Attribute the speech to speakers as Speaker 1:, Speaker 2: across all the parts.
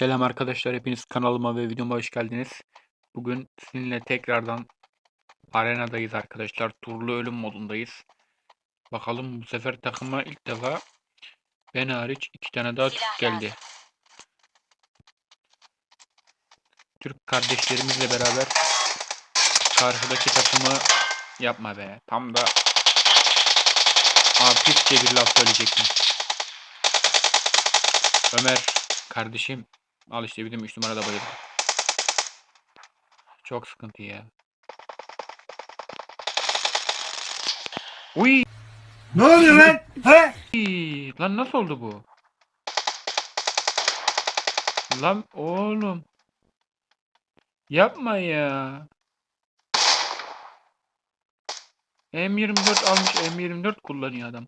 Speaker 1: Selam arkadaşlar, hepiniz kanalıma ve videoma hoş geldiniz. Bugün sizinle tekrardan arenadayız arkadaşlar. Turlu ölüm modundayız. Bakalım bu sefer takıma ilk defa ben hariç iki tane daha Türk geldi. Türk kardeşlerimizle beraber karşıdaki takımı yapma be. Tam da Aa, pisçe bir laf söyleyecektim. Ömer kardeşim al işte bizim 3 numarada bayıldı. Çok sıkıntı ya. Uy!
Speaker 2: Ne oluyor lan? He?
Speaker 1: Lan nasıl oldu bu? Lan oğlum. Yapma ya. M24 almış M24 kullanıyor adam.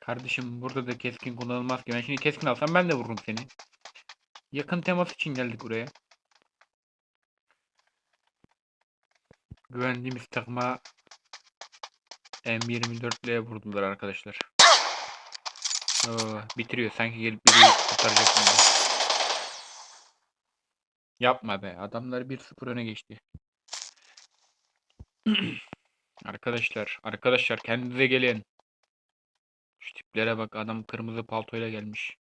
Speaker 1: Kardeşim burada da keskin kullanılmaz ki. Ben şimdi keskin alsam ben de vururum seni. Yakın temas için geldik buraya. Güvendiğimiz takıma M24 ile vurdular arkadaşlar. Oo, bitiriyor. Sanki gelip biri kurtaracak gibi. Yapma be. Adamlar 1-0 öne geçti. Arkadaşlar, arkadaşlar kendinize gelin. Şu tiplere bak adam kırmızı paltoyla gelmiş.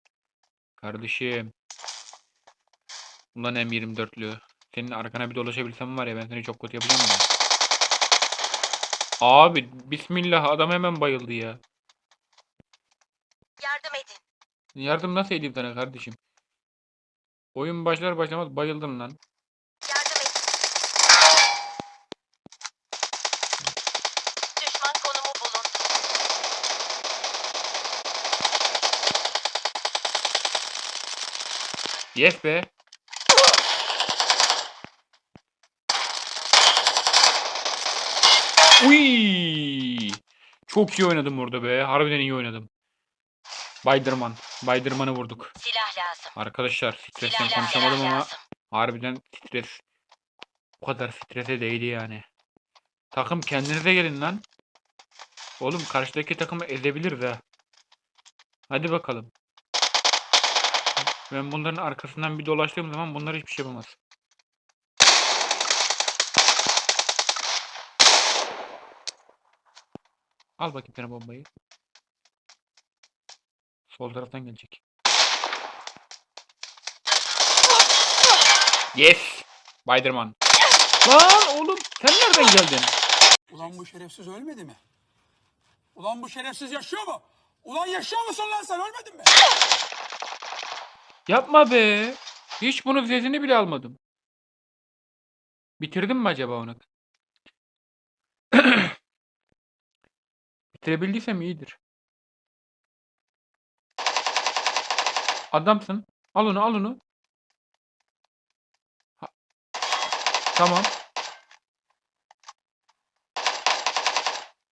Speaker 1: Kardeşim. Ulan M24'lü. Senin arkana bir dolaşabilsem var ya ben seni çok kötü yapacağım da. Abi bismillah adam hemen bayıldı ya.
Speaker 3: Yardım edin.
Speaker 1: Yardım nasıl edeyim sana kardeşim? Oyun başlar başlamaz bayıldım lan.
Speaker 3: Yardım edin. Düşman konumu bulundu.
Speaker 1: Yes be. Uy! Çok iyi oynadım orada be. Harbiden iyi oynadım. Baydırman. Baydırman'ı vurduk.
Speaker 3: Silah lazım.
Speaker 1: Arkadaşlar stresten
Speaker 3: Silah
Speaker 1: konuşamadım
Speaker 3: silah
Speaker 1: ama
Speaker 3: lazım.
Speaker 1: harbiden stres. O kadar strese değdi yani. Takım kendinize gelin lan. Oğlum karşıdaki takımı ezebiliriz ha. Hadi bakalım. Ben bunların arkasından bir dolaştığım zaman bunlar hiçbir şey yapamaz. Al bakayım sana bombayı. Sol taraftan gelecek. Yes! Spiderman. Lan oğlum sen nereden geldin?
Speaker 2: Ulan bu şerefsiz ölmedi mi? Ulan bu şerefsiz yaşıyor mu? Ulan yaşıyor musun lan sen ölmedin mi?
Speaker 1: Yapma be. Hiç bunun sesini bile almadım. Bitirdim mi acaba onu? Bitirebildiysem iyidir. Adamsın. Al onu al onu. Ha- Tamam.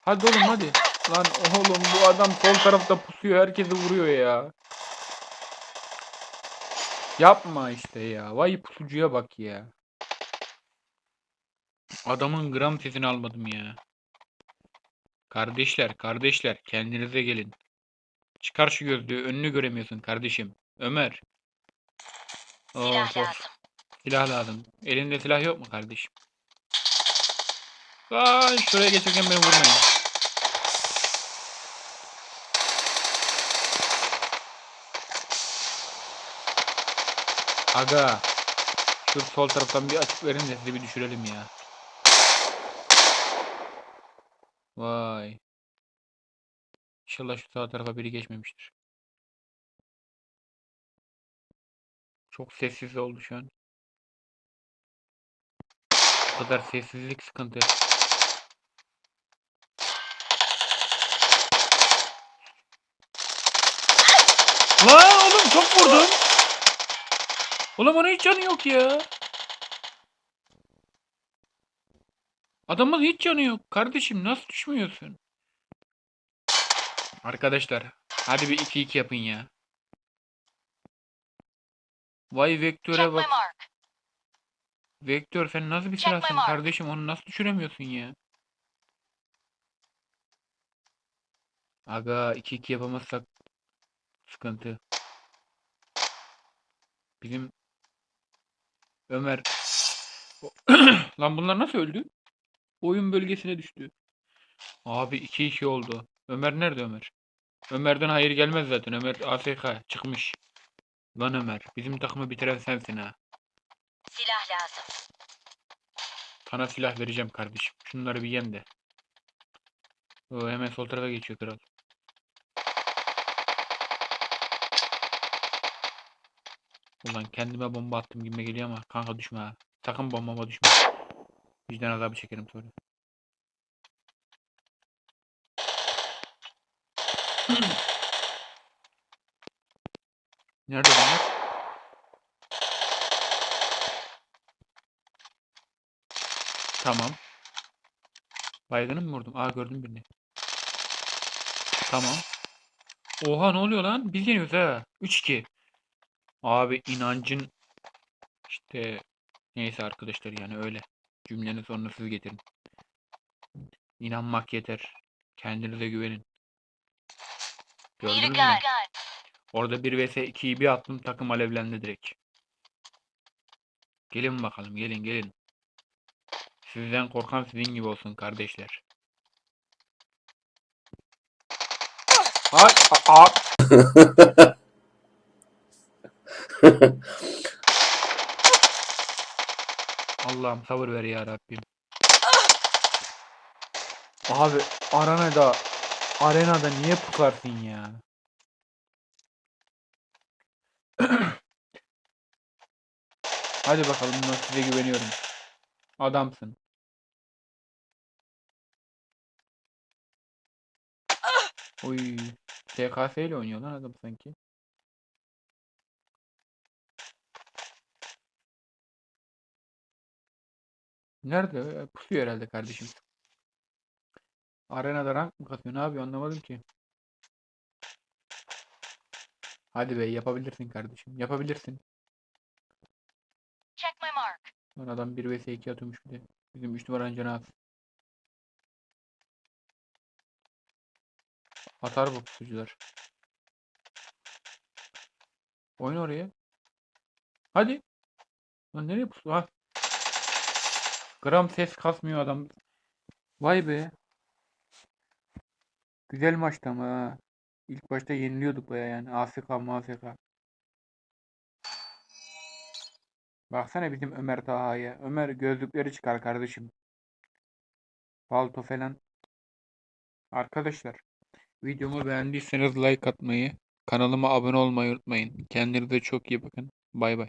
Speaker 1: Hadi oğlum hadi. Lan oğlum bu adam sol tarafta pusuyor. Herkesi vuruyor ya. Yapma işte ya. Vay pusucuya bak ya. Adamın gram sesini almadım ya. Kardeşler, kardeşler kendinize gelin. Çıkar şu gözlüğü. Önünü göremiyorsun kardeşim. Ömer.
Speaker 3: Silah
Speaker 1: Of, of.
Speaker 3: lazım.
Speaker 1: Silah lazım. Elinde silah yok mu kardeşim? Lan şuraya geçerken beni vurmayın. Aga. Şu sol taraftan bir açık verin de sizi bir düşürelim ya. Vay. İnşallah şu sağ tarafa biri geçmemiştir. Çok sessiz oldu şu an. Bu kadar sessizlik sıkıntı. Lan oğlum çok vurdum. Oğlum onun hiç canı yok ya. Adamın hiç canı yok. Kardeşim nasıl düşmüyorsun? Arkadaşlar hadi bir 2-2 yapın ya. Vay Vektör'e bak. Vektör sen nasıl bir silahsın kardeşim onu nasıl düşüremiyorsun ya? Aga 2-2 yapamazsak sıkıntı. Bizim Ömer Lan bunlar nasıl öldü? Oyun bölgesine düştü. Abi 2-2 oldu. Ömer nerede Ömer? Ömer'den hayır gelmez zaten. Ömer AFK çıkmış. Lan Ömer, bizim takımı bitiren sensin ha.
Speaker 3: Silah lazım.
Speaker 1: Sana silah vereceğim kardeşim. Şunları bir yen de. O hemen sol tarafa geçiyor kral. Ulan kendime bomba attım gibi geliyor ama kanka düşme ha. Sakın bombama düşme. Vicdan azabı çekerim sonra. Nerede bunlar? Tamam. Baygını mı vurdum? Aa gördüm birini. Tamam. Oha ne oluyor lan? Biz yeniyoruz ha. 3-2. Abi inancın işte neyse arkadaşlar yani öyle. Cümlenin sonunu siz getirin. İnanmak yeter. Kendinize güvenin. Gördünüz mü? Orada 1 vs 2'yi bir attım takım alevlendi direkt. Gelin bakalım gelin gelin. Sizden korkan sizin gibi olsun kardeşler. Ay, Allah'ım sabır ver ya Rabbim. Abi arenada arenada niye pukarsın ya? Hadi bakalım Murat, size güveniyorum. Adamsın. Oy, TKF ile oynuyor lan adam sanki. Nerede? E, Pusuyor herhalde kardeşim. Arenada rank mı kasıyor? Ne yapıyor anlamadım ki. Hadi bey yapabilirsin kardeşim. Yapabilirsin.
Speaker 3: Check my mark.
Speaker 1: Lan adam 1 vs 2 atıyormuş bir de. Bizim 3 numaranın canı az. Atar bu pusucular. Oyna oraya. Hadi. Lan nereye pusu? Ha. Gram ses kasmıyor adam. Vay be. Güzel maçtı ama ha. İlk başta yeniliyorduk baya yani. AFK MAFK. Baksana bizim Ömer Taha'ya. Ömer gözlükleri çıkar kardeşim. Palto falan. Arkadaşlar. Videomu beğendiyseniz like atmayı, kanalıma abone olmayı unutmayın. Kendinize çok iyi bakın. Bay bay.